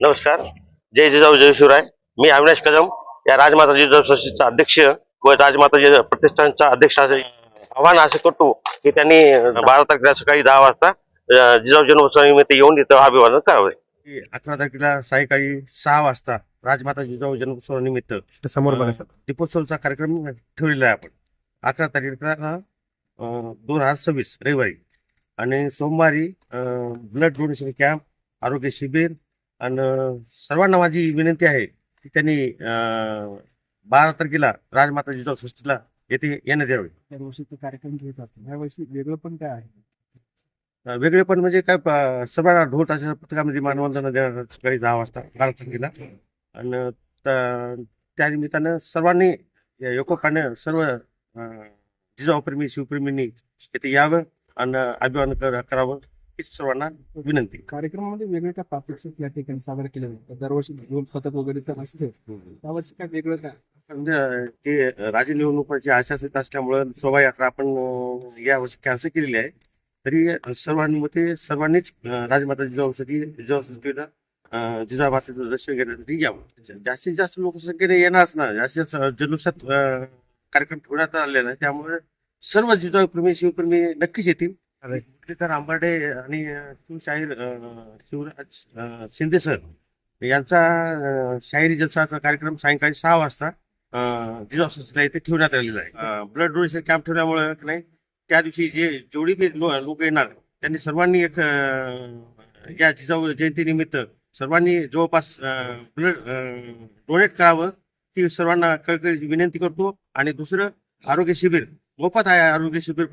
नमस्कार. जय जिजाऊ जय शिवराय. मी अविनाश कदम या राजमाता जिजाऊ संस्थेचा अध्यक्ष व राजमाता जिजाऊ प्रतिष्ठानचा अध्यक्ष असे आव्हान असं करतो की त्यांनी बारा तारखेला सकाळी दहा वाजता जिजाऊ जन्मोत्सवानिमित्त येऊन इथं अभिवादन करावे. की अकरा तारखेला सायंकाळी सहा वाजता राजमाता जिजाऊ जन्मोत्सवानिमित्त समोर बघा दीपोत्सवचा कार्यक्रम ठेवलेला आहे आपण. अकरा तारखेला दोन हजार सव्वीस रविवारी आणि सोमवारी ब्लड डोनेशन कॅम्प आरोग्य शिबिर आणि सर्वांना माझी विनंती आहे की त्यांनी बारा तारखेला राजमाता जिजाऊ संस्थेला येथे येण्यात यावे. दरवर्षी ते कार्यक्रम घेत असतात ह्या वर्षी वेगळं पण काय आहे? वेगळे पण म्हणजे काय सर्वांना ढोल ताशा पथकामध्ये मानवंदना देणार सकाळी दहा वाजता बारा तारखेला. आणि त्या निमित्तानं सर्वांनी या एकोपाने सर्व जिजाऊप्रेमी शिवप्रेमींनी इथे यावं आणि अभिवादन कर- करावं. हीच सर्वांना विनंती. कार्यक्रमामध्ये वेगळे काय प्रात्यक्षिक या ठिकाणी सादर केले जातात. दरवर्षी ढोल पथक वगैरे तर असतेच. यावर्षी काय वेगळं काय? म्हणजे ते राज्य निवडणुकाची आशास्थित असल्यामुळं शोभायात्रा आपण अं, यावर्षी कॅन्सल केलेली आहे. तरी सर्वांमध्ये सर्वांनीच राजमाता जिजाऊसाठी जिजाऊ संस्कृतीला अं, जिजाऊ मातेचं दर्शन घेण्यासाठी यावं. जास्तीत जास्त लोकसंख्येने येणारच ना जास्तीत जास्त जल्लोषात कार्यक्रम ठेवण्यात आलेला आहे. त्यामुळे सर्व जिजाऊ प्रेमी शिवप्रेमी नक्कीच येतील. मुरलीधर आंबाडे आणि शिवशाहीर शिवराज शिंदे सर यांचा शाहिरी जलसाचा कार्यक्रम सायंकाळी सहा वाजता संस्थेला इथे ठेवण्यात आलेला आहे. ब्लड डोनेशन कॅम्प ठेवल्यामुळे नाही त्या दिवशी जे जेवढी बी लोक येणार त्यांनी सर्वांनी एक या जिजाऊ जयंतीनिमित्त सर्वांनी जवळपास ब्लड डोनेट करावं ही सर्वांना कळकळीची विनंती करतो. आणि दुसरं आरोग्य शिबिर मोफत आहे आरोग्य शिबिर पण.